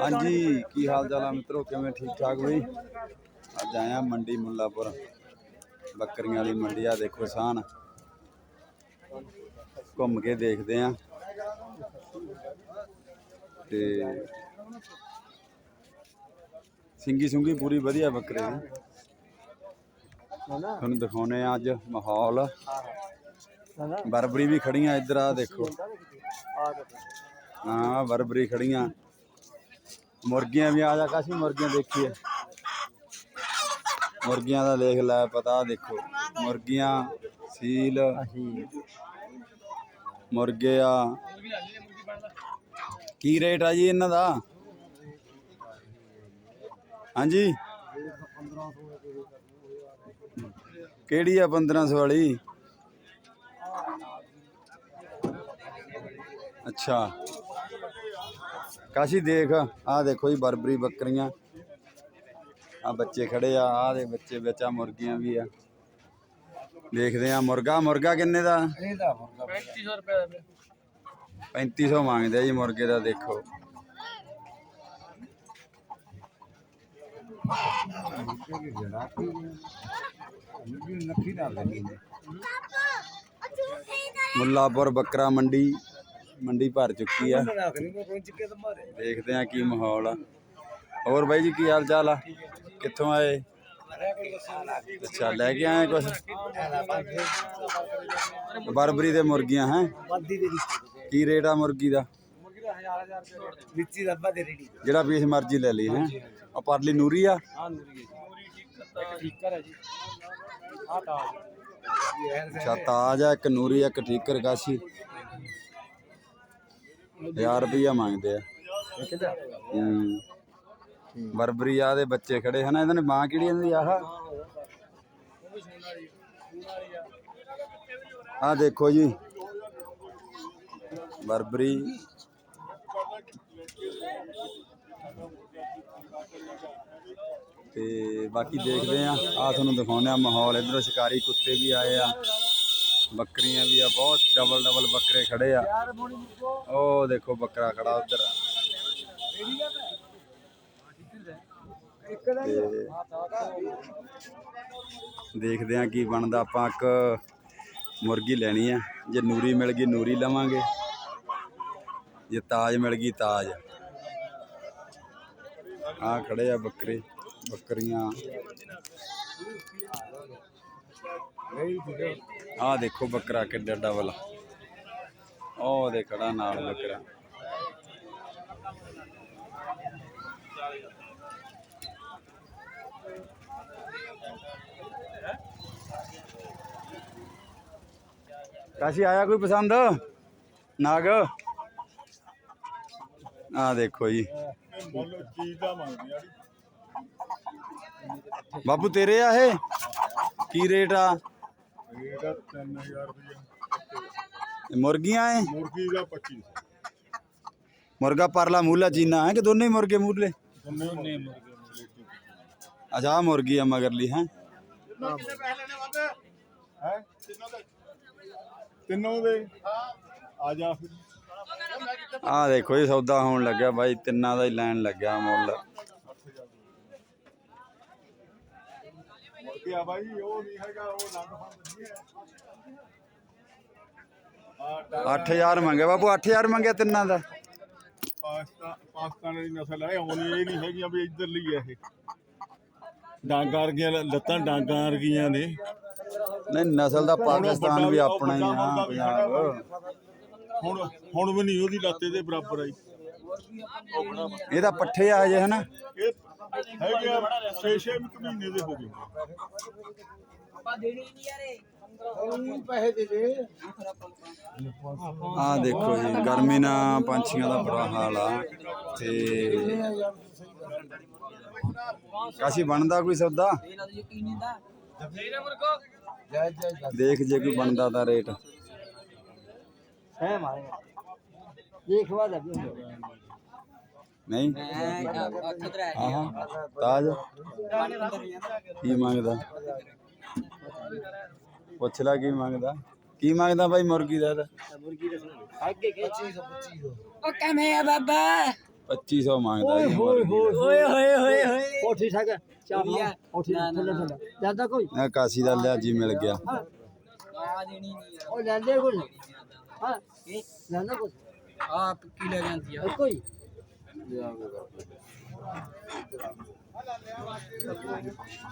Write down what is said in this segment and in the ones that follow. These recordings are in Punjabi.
ਹਾਂਜੀ ਕੀ ਹਾਲ ਚਾਲ ਆ ਮਿੱਤਰੋ? ਕਿਵੇਂ ਠੀਕ ਠਾਕ ਬਈ? ਅੱਜ ਆਇਆ ਮੰਡੀ ਮੁੱਲਾਪੁਰ। ਬੱਕਰੀਆਂ ਵਾਲੀ ਮੰਡੀ ਆ ਦੇਖੋ ਸਾਨ। ਘੁੰਮ ਕੇ ਦੇਖਦੇ ਆ। ਤੇ ਸਿੰਗੀ ਸੁੰਗੀ ਪੂਰੀ ਵਧੀਆ ਬੱਕਰੇ ਦੀ ਤੁਹਾਨੂੰ ਦਿਖਾਉਨੇ ਆ ਅੱਜ ਮਾਹੌਲ। ਬਰਬਰੀ ਵੀ ਖੜੀਆਂ ਇੱਧਰ ਆ ਦੇਖੋ। ਹਾਂ, ਬਰਬਰੀ ਖੜੀਆਂ। ਮੁਰਗੀਆਂ ਵੀ ਆ ਜਾ ਕਾਸ਼ੀ ਮੁਰਗੀਆਂ ਦੇਖੀਏ ਮੁਰਗੀਆਂ ਦਾ ਦੇਖ ਲੈ, ਪਤਾ ਦੇਖੋ। ਮੁਰਗੀਆਂ, ਸੀਲ। ਮੁਰਗੇ ਆ। ਕੀ ਰੇਟ ਆ ਜੀ ਇਹਨਾਂ ਦਾ? ਹਾਂਜੀ? ਕਿਹੜੀ ਆ 1500 ਵਾਲੀ? ਅੱਛਾ। ਕਾਸ਼ੀ ਦੇਖ ਆ ਦੇਖੋ ਜੀ ਬਰਬਰੀ ਬੱਕਰੀਆਂ। ਆ ਬੱਚੇ ਖੜੇ ਆ ਆ ਦੇ ਬੱਚੇ ਵਿੱਚ ਆ ਮੁਰਗੀਆਂ ਵੀ ਆ। ਦੇਖਦੇ ਆ ਮੁਰਗਾ ਮੁਰਗਾ ਕਿੰਨੇ ਦਾ? 3500 ਰੁਪਏ ਦਾ 3500 ਮੰਗਦੇ ਆ ਜੀ ਮੁਰਗੇ ਦਾ ਦੇਖੋ। ਮੁੱਲਾਪੁਰ ਬੱਕਰਾ ਮੰਡੀ। ਮੰਡੀ ਭਰ ਚੁੱਕੀ ਆ। ਦੇਖਦੇ ਆ ਕੀ ਮਾਹੌਲ ਆ। ਹੋਰ ਬਾਈ ਜੀ ਕੀ ਹਾਲ ਚਾਲ ਆ? ਕਿੱਥੋਂ ਆਏ? ਅੱਛਾ ਲੈ ਕੇ ਆਏ ਕੁਛ? ਬਰਬਰੀ ਦੇ ਮੁਰਗੀਆਂ ਹੈ? ਕੀ ਰੇਟ ਆ ਮੁਰਗੀ ਦਾ ਮੁਰਗੀ ਦਾ 1000 1000 ਰੁਪਏ ਵਿੱਚੀ ਦਾ? ਦੇ ਰੇਡੀ ਜਿਹੜਾ ਪੀਸ ਮਰਜ਼ੀ ਲੈ ਲਈ ਹੈ? ਆ ਪਰਲੀ ਨੂਰੀ ਆ ਹਾਂ ਨੂਰੀ ਇੱਕ ਠੀਕਰ ਹੈ ਜੀ ਆ? ਅੱਛਾ ਤਾਜ ਆ ਇੱਕ ਨੂਰੀ ਆ, ਇੱਕ ਠੀਕਰ ਕਾਸ਼ੀ। 1000 ਰੁਪਇਆ ਮੰਗਦੇ ਆ। ਕਿਹਦਾ ਹੂੰ। ਬਰਬਰੀ ਆ ਦੇ ਬੱਚੇ ਖੜੇ ਹਨ, ਇਹਨਾਂ ਨੇ ਮਾਂ ਕਿਹੜੀ ਇਹਨਾਂ ਦੀ ਆਹ? ਆ ਦੇਖੋ ਜੀ। ਬਰਬਰੀ। ਤੇ ਬਾਕੀ ਦੇਖਦੇ ਆ ਆ ਤੁਹਾਨੂੰ ਦਿਖਾਉਂਦੇ ਆ ਮਾਹੌਲ। ਇਧਰੋਂ ਸ਼ਿਕਾਰੀ ਕੁੱਤੇ ਵੀ ਆਏ ਆ। ਬੱਕਰੀਆਂ ਵੀ ਆ ਬਹੁਤ ਡਬਲ ਡਬਲ ਬੱਕਰੇ ਖੜੇ ਆ। ਉਹ ਦੇਖੋ ਬੱਕਰਾ ਖੜਾ ਉਧਰ। ਦੇਖਦੇ ਆ ਕੀ ਬਣਦਾ। ਆਪਾਂ ਇੱਕ ਮੁਰਗੀ ਲੈਣੀ ਆ। ਜੇ ਨੂਰੀ ਮਿਲ ਗਈ ਨੂਰੀ ਲਵਾਂਗੇ। ਜੇ ਤਾਜ ਮਿਲ ਗਈ ਤਾਜ। ਆ ਖੜੇ ਆ ਬੱਕਰੇ ਬੱਕਰੀਆਂ। ਆ ਦੇਖੋ ਬੱਕਰਾ ਕਿੱਡਾ ਡਬਲ ਉਹ ਦੇ ਖੜਾ ਨਾਲ ਬੱਕਰਾ। ਕਾਸ਼ੀ, ਆਇਆ ਕੋਈ ਪਸੰਦ? ਨਾਗ? ਆ ਦੇਖੋ ਜੀ। ਬਾਬੂ ਤੇਰੇ ਆ ਇਹ? ਕੀ ਰੇਟ ਆ? ਇਹਦਾ 3000 ਰੁਪਏ ਇਹ ਮੁਰਗੀਆਂ ਐ? ਮੁਰਗੀ ਦਾ 25 ਮੁਰਗਾ ਪਰਲਾ ਮੂਲਾ ਚੀਨਾ ਹੈ ਕਿ ਦੋਨੇ ਹੀ ਮੁਰਗੇ ਮੂਲੇ? ਦੋਨੇ ਮੁਰਗੇ। ਅੱਛਾ ਮੁਰਗੀ ਆ ਮਗਰਲੀ ਹੈ? ਹੈ? ਤਿੰਨੋਂ ਦੇ। ਆ ਜਾ ਫਿਰ। ਆ ਦੇਖੋ ਜੀ ਸੌਦਾ ਹੋਣ ਲੱਗਿਆ ਬਾਈ ਤਿੰਨਾਂ ਦਾ ਹੀ ਲੈਣ ਲੱਗਿਆ ਮੁੱਲ। ਮੁਰਗੇ ਆ ਬਾਈ ਉਹ ਨਹੀਂ ਹੈਗਾ ਉਹ ਲੰਗ ਫੰਦ ਨਹੀਂ ਹੈ। ਆ 8000 ਮੰਗਿਆ ਬਾਬੂ 8000 ਮੰਗਿਆ ਤਿੰਨਾਂ ਦਾ। ਪਾਕਿਸਤਾਨ ਪਾਕਿਸਤਾਨ ਦੀ ਨਸਲ ਹੈ ਹੁਣ ਇਹ ਨਹੀਂ ਹੈਗੀਆਂ ਵੀ ਇੱਧਰ ਲਈ ਹੈ ਇਹ। ਡਾਂਗਾਂ ਵਰਗੀਆਂ ਲੱਤਾਂ ਡਾਂਗਾਂ ਵਰਗੀਆਂ ਨੇ। ਨਹੀਂ ਨਸਲ ਦਾ ਪਾਕਿਸਤਾਨ ਵੀ ਆਪਣਾ ਹੀ ਆ। ਪੰਜਾਬ। ਹੁਣ ਹੁਣ ਵੀ ਨਹੀਂ ਉਹਦੀ ਲੱਤੇ ਦੇ ਬਰਾਬਰ ਆਈ। ਇਹ ਤਾਂ ਪੱਠੇ ਆ ਹਜੇ ਹਨਾ? ਇਹ ਹੈਗੇ ਆ 6-6 ਮਹੀਨੇ ਦੇ ਹੋ ਗਏ। ਆਪਾਂ ਦੇਣੀ ਨਹੀਂ ਯਾਰੇ ਪੈਸੇ ਦੇ ਦੇ। ਆ ਦੇਖੋ ਜੀ ਗਰਮੀ ਨਾਲ ਪੰਛੀਆਂ ਦਾ ਬੁਰਾ ਹਾਲ ਆ ਤੇ ਕਾਸ਼ੀ ਬਣਦਾ ਕੋਈ ਸੌਦਾ? ਜੈ ਜੈ ਦੇਖ ਜੇ ਕੋਈ ਬਣਦਾ ਤਾਂ ਰੇਟ। ਹੈ ਮਾਰੇ। ਦੇਖ ਵਾ ਦਾ ਨਹੀਂ? ਆਹਾਂ ਤਾਜ? ਕੀ ਮੰਗਦਾ? ਪੁੱਛ ਲੈ ਕੀ ਮੰਗਦਾ। ਕੀ ਮੰਗਦਾ ਬਾਈ ਮੁਰਗੀ ਦਾ? ਇਹਦਾ? ਮੁਰਗੀ ਦਾ ਅੱਗੇ ਕੇ 2500 2500 ਉਹ ਕਮੇ ਆ ਬਾਬਾ? 2500 ਮੰਗਦਾ ਜੀ ਮੁਰਗੀ ਦਾ। ਓਏ ਹੋਏ ਹੋਏ ਹੋਏ ਉਹ ਠੀਕ ਠਾਕ ਚਾਹ ਉਹ ਠੀਕ ਥੱਲੇ ਥੱਲੇ ਜ਼ਿਆਦਾ ਕੋਈ? ਇਹ ਕਾਸੀ ਦਾ ਲਿਆ ਜੀ ਮਿਲ ਗਿਆ। ਆ ਦੇਣੀ ਨਹੀਂ ਉਹ ਲੈਂਦੇ ਕੁਝ ਹਾਂ। ਇਹ ਲੈਂਦਾ ਕੁਝ ਆਪ ਕੀ ਲੈ ਜਾਂਦੀ ਆ? ਕੋਈ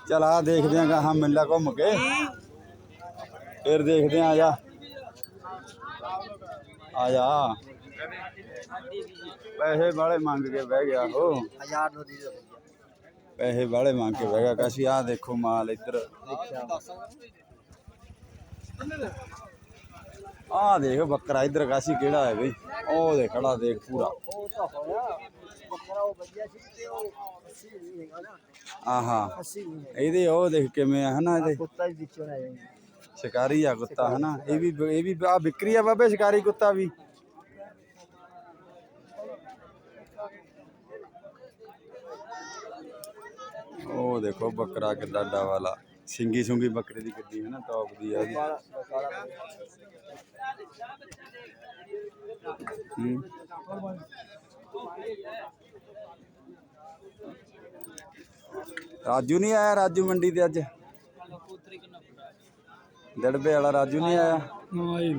ਚਲ ਆ ਦੇਖਦੇ ਆਂ ਗਾਹਾਂ ਮਿੱਲਾ ਘੁੰਮ ਕੇ ਫਿਰ ਦੇਖਦੇ ਆਂ ਆ ਜਾ ਆ ਜਾ ਪੈਸੇ ਵਾਲੇ ਮੰਗ ਕੇ ਬਹਿ ਗਿਆ ਉਹ ਹਜ਼ਾਰ ਦੋ ਦੀ ਦੇ ਪੈਸੇ ਵਾਲੇ ਮੰਗ ਕੇ ਬਹਿ ਗਿਆ ਕਾਸੀ ਆ ਦੇਖੋ ਮਾਲ ਇੱਧਰ ਆ ਦੇਖ ਬੱਕਰਾ ਇੱਧਰ ਕਾਸੀ ਕਿਹੜਾ ਹੈ ਬਈ ਉਹ ਦੇ ਖੜਾ ਦੇਖ ਪੂਰਾ ਉਹ ਤਾਂ ਹੋਇਆ ਬੱਕਰਾ ਉਹ ਵਧੀਆ ਸੀ ਤੇ ਉਹ 80 ਨਹੀਂ ਹੈਗਾ ਨਾ ਆਹਾ 80 ਨਹੀਂ ਹੈ ਇਹਦੇ ਉਹ ਦੇਖ ਕਿਵੇਂ ਆ ਹਨਾ ਇਹਦੇ ਕੁੱਤਾ ਹੀ ਵਿੱਚੋਂ ਆਇਆ ਜੀ ਸ਼ਿਕਾਰੀ ਆ ਕੁੱਤਾ ਹਨਾ ਇਹ ਵੀ ਇਹ ਵੀ ਆ ਵਿਕਰੀ ਆ ਬਾਬੇ ਸ਼ਿਕਾਰੀ ਕੁੱਤਾ ਵੀ ਉਹ ਦੇਖੋ ਬੱਕਰਾ ਕਿੱਡਾ ਡਾ ਵਾਲਾ ਸਿੰਗੀ ਸੁੰਗੀ ਬੱਕਰੇ ਦੀ ਗੱਡੀ ਹੈ ਨਾ ਟੌਪ ਦੀ ਆ ਇਹਦੀ ਹੂੰ। ਰਾਜੂ ਨਹੀਂ ਆਇਆ ਰਾਜੂ ਮੰਡੀ ਤੇ ਅੱਜ ਦੜਬੇ ਵਾਲਾ ਰਾਜੂ ਨਹੀਂ ਆਇਆ ਨਾ ਇਹ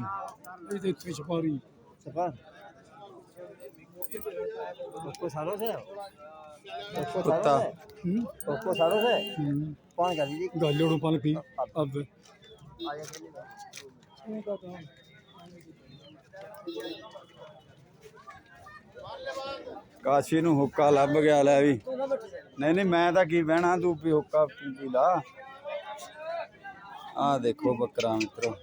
ਇਹ ਤੇ ਇੱਥੇ ਛਪਾਰੀ सफर उसको सालों से उसको कुत्ता। सालों से ਹੂੰ उसको सालों से ਹੂੰ कौन कर दीजिए ਗਾਲੋੜੋਂ ਪਾਲ ਪੀ ਅਬ आगे चलिएगा ਕਾਸ਼ੀ ਨੂੰ ਹੁੱਕਾ ਲੱਭ ਗਿਆ ਲੈ ਵੀ ਨਹੀਂ ਨਹੀਂ, ਮੈਂ ਤਾਂ ਕੀ ਬਹਿਣਾ, ਤੂੰ ਪਿਓਕਾ ਹੁੱਕਾ ਪੀ ਲਾ। ਆ ਦੇਖੋ ਬੱਕਰਾ ਮਿੱਤਰੋ।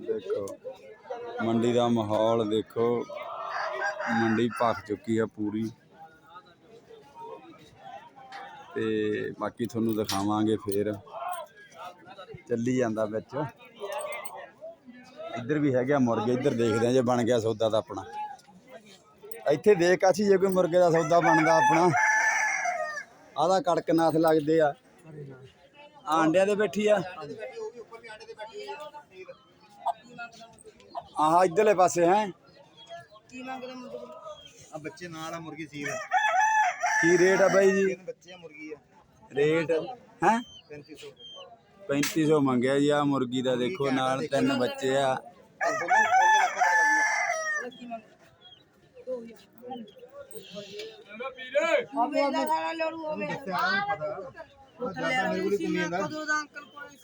ਦੇਖੋ, ਮੰਡੀ ਦਾ ਮਾਹੌਲ ਦੇਖੋ। ਮੰਡੀ ਭਖ ਚੁੱਕੀ ਆ ਪੂਰੀ। ਤੇ ਬਾਕੀ ਤੁਹਾਨੂੰ ਦਿਖਾਵਾਂਗੇ ਫੇਰ। ਚੱਲੀ ਜਾਂਦਾ ਵਿੱਚ। ਇੱਧਰ ਵੀ ਹੈਗਾ ਮੁਰਗੇ ਇੱਧਰ ਦੇਖਦੇ ਆ ਜੇ ਬਣ ਗਿਆ ਸੌਦਾ ਤਾਂ ਆਪਣਾ। ਇੱਥੇ ਦੇਖ ਆਛੀ ਜੇ ਕੋਈ ਮੁਰਗੇ ਦਾ ਸੌਦਾ ਬਣਦਾ ਆਪਣਾ। ਆਦਾ ਕੜਕਨਾਥ ਲੱਗਦੇ ਆ। ਆਂਡਿਆਂ ਦੇ ਬੈਠੀ ਆ। ਆਹ ਇੱਧਰਲੇ ਪਾਸੇ ਹੈ। ਆ ਬੱਚੇ ਨਾਲ ਆ ਮੁਰਗੀ ਸੀਲ ਕੀ ਰੇਟ ਆ ਬਾਈ ਜੀ? ਬੱਚੇ ਆ ਮੁਰਗੀ ਆ। ਰੇਟ ਹੈ। 3500 3500 ਮੰਗਿਆ ਜੀ ਆ ਮੁਰਗੀ ਦਾ ਦੇਖੋ ਨਾਲ ਤਿੰਨ ਬੱਚੇ ਆ।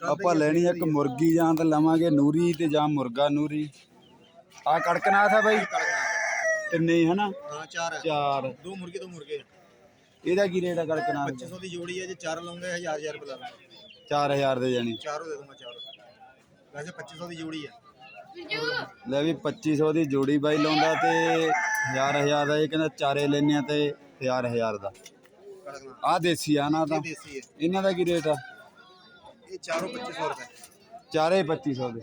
ਆਪਾਂ ਲੈਣੀ ਇੱਕ ਮੁਰਗੀ ਜਾਂ ਤਾਂ ਲਵਾਂਗੇ ਨੂਰੀ ਤੇ ਜਾਂ ਮੁਰਗਾ ਨੂਰੀ। ਆ ਕੜਕਨਾਥ ਆ ਬਾਈ। ਤਿੰਨੇ ਹੀ ਹਨਾ? ਹਾਂ ਚਾਰ। ਚਾਰ। ਦੋ ਮੁਰਗੇ ਦੋ ਮੁਰਗੇ। ਇਹਦਾ ਕੀ ਰੇਟ ਆ ਕੜਕਨਾਥ ਦਾ 2500 ਦੀ ਜੋੜੀ ਹੈ ਜੇ ਚਾਰ ਲਾਉਂਗੇ 1000 1000 ਰੁਪਏ ਲਾ ਦਾਂਗੇ 4000 ਦੇ ਜਾਣੀ। ਚਾਰੋਂ ਦੇ ਦੂੰਗਾ ਚਾਰੋਂ। ਵੈਸੇ 2500 ਦੀ ਜੋੜੀ ਹੈ ਲੈ ਵੀ 2500 ਦੀ ਜੋੜੀ ਬਾਈ ਲਾਉਂਦਾ ਤੇ 1000 1000 ਦਾ ਇਹ ਕਹਿੰਦਾ ਚਾਰੇ ਲੈਣੇ ਆ ਤੇ 1000 1000 ਦਾ। ਕੜਕਣਾ ਆ ਦੇਸੀ ਆ ਨਾ ਤਾਂ। ਇਹ ਦੇਸੀ ਹੈ ਇਹਨਾਂ ਦਾ ਕੀ ਰੇਟ ਆ? ਇਹ ਚਾਰੋਂ 2500 ਰੁਪਏ। ਚਾਰੇ 2500 ਦੇ।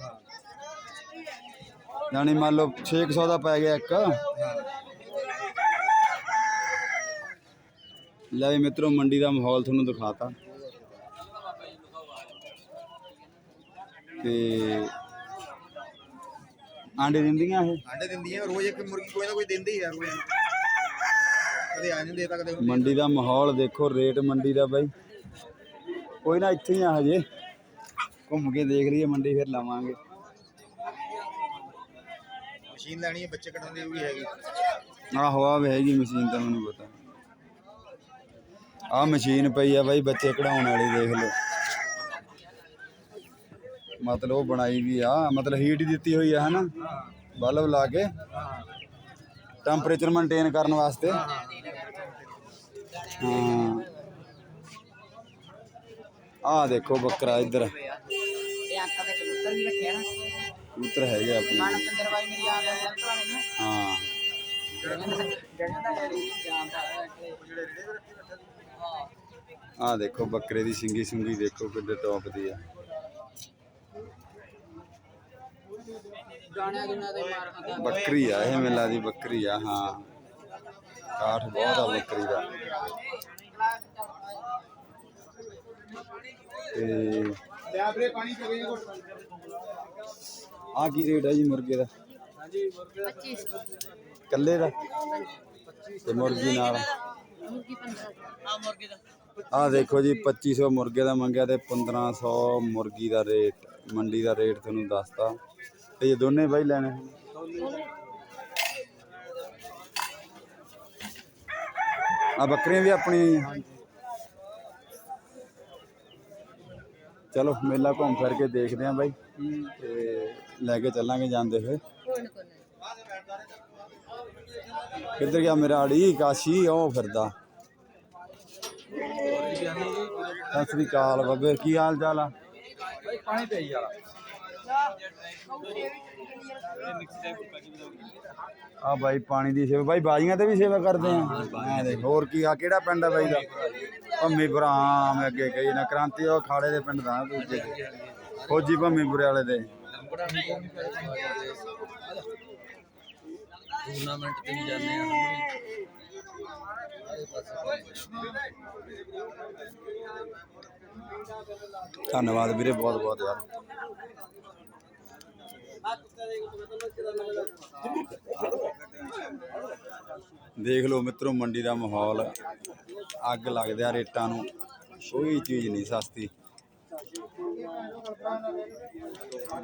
ਜਾਣੀ ਮੰਨ ਲਓ 600 ਦਾ ਪੈ ਗਿਆ ਇੱਕ। ਲੈ ਵੀ ਮਿੱਤਰੋ ਮੰਡੀ ਦਾ ਮਾਹੌਲ ਤੁਹਾਨੂੰ ਦਿਖਾਤਾ। ਤੇ ਆਂਡੇ ਦਿੰਦੀਆਂ ਇਹ? ਆਂਡੇ ਦਿੰਦੀਆਂ ਰੋਜ਼ ਇੱਕ ਮੁਰਗੀ ਕੋਈ ਨਾ ਕੋਈ ਦਿੰਦੀ ਹੈ ਰੋਜ਼। ਕਦੇ ਆ ਨਹੀਂ ਦੇਤਾ ਕਦੇ ਮੰਡੀ ਦਾ ਮਾਹੌਲ ਦੇਖੋ ਰੇਟ ਮੰਡੀ ਦਾ ਬਾਈ। ਕੋਈ ਨਾ ਇੱਥੇ ਹੀ ਆ ਹਜੇ। ਘੁੰਮ ਕੇ ਦੇਖ ਲਈਏ ਮੰਡੀ ਫਿਰ ਲਾਵਾਂਗੇ। ਮਸ਼ੀਨ ਲੈਣੀ ਹੈ ਬੱਚੇ ਕੱਢਣ ਦੀ ਵੀ ਹੈਗੀ। ਆਹੋ ਆ ਹੈਗੀ ਮਸ਼ੀਨ ਤਾਂ ਮੈਨੂੰ ਪਤਾ। ਆ ਮਸ਼ੀਨ ਪਈ ਆ ਬਾਈ ਬੱਚੇ ਕਢਾਉਣ ਵਾਲੀ ਦੇਖ ਲਓ। ਮਤਲਬ ਉਹ ਬਣਾਈ ਵੀ ਆ ਮਤਲਬ ਹੀਟ ਦਿੱਤੀ ਹੋਈ ਆ ਹਨਾ? ਬਲਬ ਲਾ ਕੇ। ਟੈਂਪਰੇਚਰ ਮੇਨਟੇਨ ਕਰਨ ਵਾਸਤੇ। ਹਾਂ। ਆ ਦੇਖੋ ਬੱਕਰਾ ਇੱਧਰ। ਇਹ ਅੰਕਲ ਦੇ ਕਬੂਤਰ ਵੀ ਰੱਖਿਆ ਨਾ। ਕਬੂਤਰ ਹੈਗੇ ਆਪਣੇ। ਮਾਨਸਿੰਦਰ ਬਾਈ ਮੇਰੀ ਯਾਦ ਆ ਸਭ ਪੁਰਾਣੇ ਨੇ ਹਾਂ। ਆ ਦੇਖੋ ਬੱਕਰੇ ਦੀ ਸਿੰਗੀ ਸੁੰਗੀ ਦੇਖੋ ਕਿੱਡੇ ਟੌਪ ਦੀ ਆ ਗਾਣਿਆਂ ਗੁਣਿਆਂ ਦੇ ਮਾਰਨ ਦਾ ਬੱਕਰੀ ਆ ਇਹ ਮੇਲਾ ਦੀ ਬੱਕਰੀ ਆ ਹਾਂ। ਕਾਠ ਬਹੁਤ ਆ ਬੱਕਰੀ ਦਾ। ਤੇ ਪਾਣੀ ਆ ਕੀ ਰੇਟ ਹੈ ਜੀ ਮੁਰਗੇ ਦਾ? ਹਾਂਜੀ ਮੁਰਗੇ ਦਾ? 25 ਕੱਲੇ ਦਾ ਤੇ ਮੁਰਗੀ ਨਾਲ? ਮੁਰਗੀ 15 ਆ ਮੁਰਗੀ ਦਾ। ਆ ਦੇਖੋ ਜੀ 2500 ਮੁਰਗੇ ਦਾ ਮੰਗਿਆ ਤੇ 1500 ਮੁਰਗੀ ਦਾ ਰੇਟ ਮੰਡੀ ਦਾ ਰੇਟ ਤੁਹਾਨੂੰ ਦੱਸਤਾ। ਤੇ ਇਹ ਦੋਨੇ ਬਾਈ ਲੈਣੇ। ਆ ਬੱਕਰੀਆਂ ਵੀ ਆਪਣੀਆਂ ਚਲੋ, ਮੇਲਾ ਘੁੰਮ ਫਿਰ ਕੇ ਦੇਖਦੇ ਆਂ ਬਾਈ। ਤੇ ਲੈ ਕੇ ਚੱਲਾਂਗੇ ਜਾਂਦੇ ਹੋਏ। ਕਿੱਧਰ ਗਿਆ ਮੇਰਾ ਆੜੀ ਕਾਸ਼ੀ, ਉਹ ਫਿਰਦਾ। ਸਤਿ ਸ੍ਰੀ ਅਕਾਲ ਬੱਬੇ, ਕੀ ਹਾਲ ਚਾਲ ਆ? ਪਾਣੀ ਪਈ ਯਾਰ। ਆ ਬਾਈ ਪਾਣੀ ਦੀ ਸੇਵਾ ਬਾਈ ਬਾਜੀਆਂ ਤੇ ਵੀ ਸੇਵਾ ਕਰਦੇ ਆ। ਐ ਦੇਖ ਹੋਰ ਕੀ ਆ ਕਿਹੜਾ ਪਿੰਡ ਆ ਬਾਈ ਦਾ? ਭੰਮੀਪੁਰਾ ਹਾਂ ਮੈਂ ਅੱਗੇ ਕਹੀ ਨਾ ਕ੍ਰਾਂਤੀ ਉਹ ਖਾੜੇ ਦੇ ਪਿੰਡ ਦਾ ਦੂਜੇ ਫੌਜੀ ਭੰਮੀਪੁਰੇ ਵਾਲੇ ਦੇ। ਟੂਰਨਾਮੈਂਟ ਤੇ ਵੀ ਜਾਂਦੇ ਆ ਸਾਹਮਣੇ ਧੰਨਵਾਦ ਵੀਰੇ ਬਹੁਤ ਬਹੁਤ ਯਾਰ। ਦੇਖ ਲਓ ਮਿੱਤਰੋ, ਮੰਡੀ ਦਾ ਮਾਹੌਲ। ਅੱਗ ਲੱਗਦੇ ਆ ਰੇਟਾਂ ਨੂੰ ਕੋਈ ਚੀਜ਼ ਨਹੀਂ ਸਸਤੀ।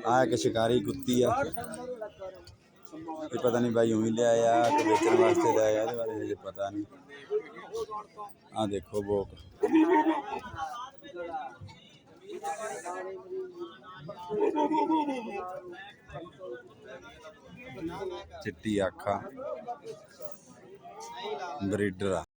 ਆ ਇੱਕ ਸ਼ਿਕਾਰੀ ਕੁੱਤੀ ਆ। ਇਹ ਪਤਾ ਨਹੀਂ ਬਾਈ ਉਹੀ ਲਿਆਇਆ ਕਿ ਵੇਚਣ ਵਾਸਤੇ ਲਿਆਇਆ, ਇਹਦੇ ਬਾਰੇ ਹਜੇ ਪਤਾ ਨਹੀਂ। ਆ ਦੇਖੋ ਬੋਕ। ਚਿੱਟੀ ਅੱਖਾਂ। ਬਰੀਡਰ ਆ।